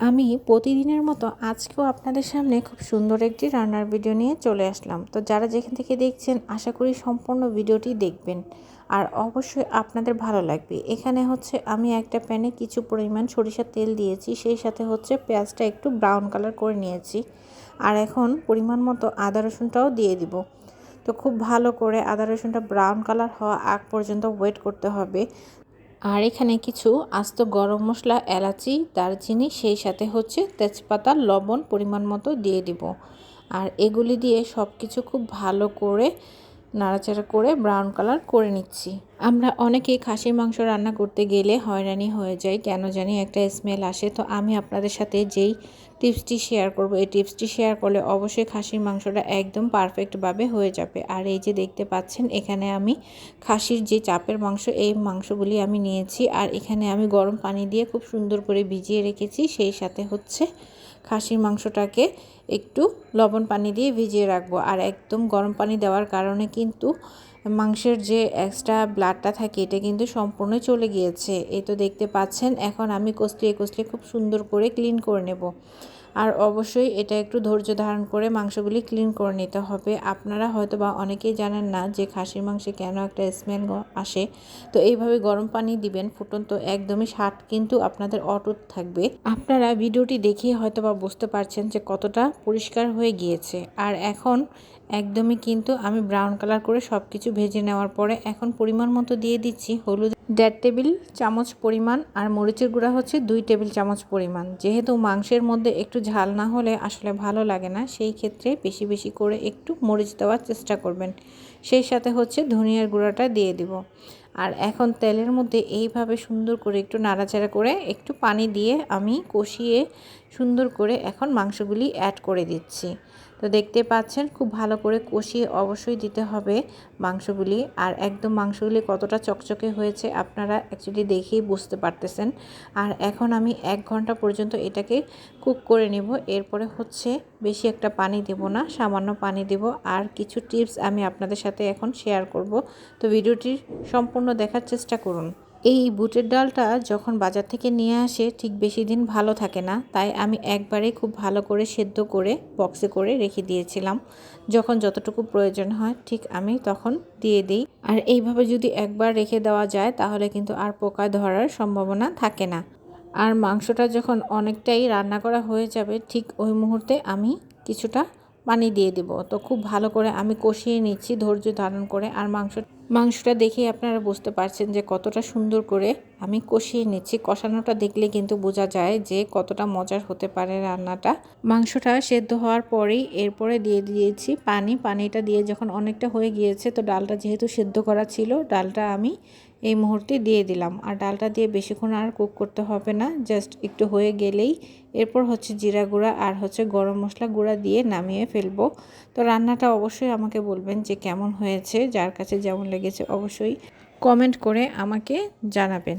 আমি প্রতিদিনের মতো আজকেও আপনাদের সামনে খুব সুন্দর একটি রান্নার ভিডিও নিয়ে চলে আসলাম। তো যারা যেখান থেকে দেখছেন, আশা করি সম্পূর্ণ ভিডিওটি দেখবেন। আর অবশ্যই আপনাদের ভালো লাগবে। এখানে হচ্ছে আমি একটা প্যানে কিছু পরিমাণ সরিষার তেল দিয়েছি, সেই সাথে হচ্ছে পেঁয়াজটা একটু ব্রাউন কালার করে নিয়েছি। আর এখন পরিমাণ মতো আদা রসুনটাও দিয়ে দিব। তো খুব ভালো করে আদা রসুনটা ব্রাউন কালার হওয়া আগ পর্যন্ত ওয়েট করতে হবে। আর এখানে কিছু আস্ত গরম মশলা, এলাচি, দারচিনি, সেই সাথে হচ্ছে তেজপাতা, লবণ পরিমাণ মতো দিয়ে দিব। আর এগুলি দিয়ে সব কিছু খুব ভালো করে নাড়াচাড়া করে ব্রাউন কালার করে নিচ্ছি। আমরা অনেকেই খাসির মাংস রান্না করতে গেলে হয়রানি হয়ে যায় কেন জানি একটা স্মেল আসে। তো আমি আপনাদের সাথে যেই টিপসটি শেয়ার করব, এই টিপসটি শেয়ার করলে অবশ্যই খাসির মাংসটা একদম পারফেক্টভাবে হয়ে যাবে। আর এই যে দেখতে পাচ্ছেন, এখানে আমি খাসির যে চাপের মাংস, এই মাংসগুলি আমি নিয়েছি। আর এখানে আমি গরম পানি দিয়ে খুব সুন্দর করে ভিজিয়ে রেখেছি, সেই সাথে হচ্ছে খাসির মাংসটাকে একটু লবণ পানি দিয়ে ভিজিয়ে রাখব। আর একদম গরম পানি দেওয়ার কারণে কিন্তু মাংসের যে এক্সট্রা ব্লাডটা থাকে, এটা কিন্তু সম্পূর্ণ চলে গিয়েছে। এই তো দেখতে পাচ্ছেন, এখন আমি কষলিয়ে কষলিয়ে খুব সুন্দর করে ক্লিন করে নেব। আর অবশ্যই এটা একটু ধৈর্য ধারণ করে মাংসগুলি ক্লিন করে নিতে হবে। আপনারা হয়তো বা অনেকেই জানেন না যে খাসির মাংসে কেন একটা স্মেল আসে। তো এইভাবে গরম পানি দিবেন, ফুটন্ত একদমই স্বাদ কিন্তু আপনাদের অটুট থাকবে। আপনারা ভিডিওটি দেখে হয়তো বা বুঝতে পারছেন যে কতটা পরিষ্কার হয়ে গিয়েছে। আর এখন একদমই কিন্তু আমি ব্রাউন কালার করে সব কিছু ভেজে নেওয়ার পরে এখন পরিমাণ মতো দিয়ে দিচ্ছি হলুদ দেড় টেবিল চামচ পরিমাণ আর মরিচের গুঁড়া হচ্ছে দুই টেবিল চামচ পরিমাণ। যেহেতু মাংসের মধ্যে একটু ঝাল না হলে আসলে ভালো লাগে না, সেই ক্ষেত্রে বেশি বেশি করে একটু মরিচ দেওয়ার চেষ্টা করবেন। সেই সাথে হচ্ছে ধনিয়ার গুঁড়াটা দিয়ে দিব। আর এখন তেলের মধ্যে এইভাবে সুন্দর করে একটু নাড়াচাড়া করে একটু পানি দিয়ে আমি কষিয়ে সুন্দর করে এখন মাংসগুলি অ্যাড করে দিচ্ছি। তো দেখতে পাচ্ছেন, খুব ভালো করে কষিয়ে অবশ্যই দিতে হবে মাংসগুলি। আর একদম মাংসগুলি কতটা চকচকে হয়েছে আপনারা অ্যাকচুয়ালি দেখেই বুঝতে পারতেছেন। আর এখন আমি এক ঘণ্টা পর্যন্ত এটাকে কুক করে নেব। এরপরে হচ্ছে বেশি একটা পানি দেব না, সামান্য পানি দেব। আর কিছু টিপস আমি আপনাদের সাথে এখন শেয়ার করব। তো ভিডিওটি সম্পূর্ণ দেখার চেষ্টা করুন। এই বুটের ডালটা যখন বাজার থেকে নিয়ে আসে, ঠিক বেশি দিন ভালো থাকে না। তাই আমি একবারে খুব ভালো করে সেদ্ধ করে বক্সে করে রেখে দিয়েছিলাম। যখন যতটুকু প্রয়োজন হয়, ঠিক আমি তখন দিয়ে দিই। আর এইভাবে যদি একবার রেখে দেওয়া যায়, তাহলে কিন্তু আর পোকা ধরার সম্ভাবনা থাকে না। আর মাংসটা যখন অনেকটাই রান্না করা হয়ে যাবে, ঠিক ওই মুহূর্তে আমি কিছুটা পানি দিয়ে দেব। তো খুব ভালো করে আমি কষিয়ে নিচ্ছি, ধৈর্য ধারণ করে। আর মাংস মাংসটা দেখেই আপনারা বুঝতে পারছেন যে কতটা সুন্দর করে আমি কষিয়ে নিচ্ছি। কষানোটা দেখলে কিন্তু বোঝা যায় যে কতটা মজার হতে পারে রান্নাটা। মাংসটা সেদ্ধ হওয়ার পরেই এরপরে দিয়ে দিয়েছি পানি। পানিটা দিয়ে যখন অনেকটা হয়ে গিয়েছে তো ডালটা যেহেতু সেদ্ধ করা ছিল, ডালটা আমি এই মুহূর্তে দিয়ে দিলাম। আর ডালটা দিয়ে বেশিক্ষণ আর কুক করতে হবে না, জাস্ট একটু হয়ে গেলেই এরপর হচ্ছে জিরা গুঁড়া আর হচ্ছে গরম মশলা গুঁড়া দিয়ে নামিয়ে ফেলব। তো রান্নাটা অবশ্যই আমাকে বলবেন যে কেমন হয়েছে, যার কাছে যেমন লেগেছে অবশ্যই কমেন্ট করে আমাকে জানাবেন।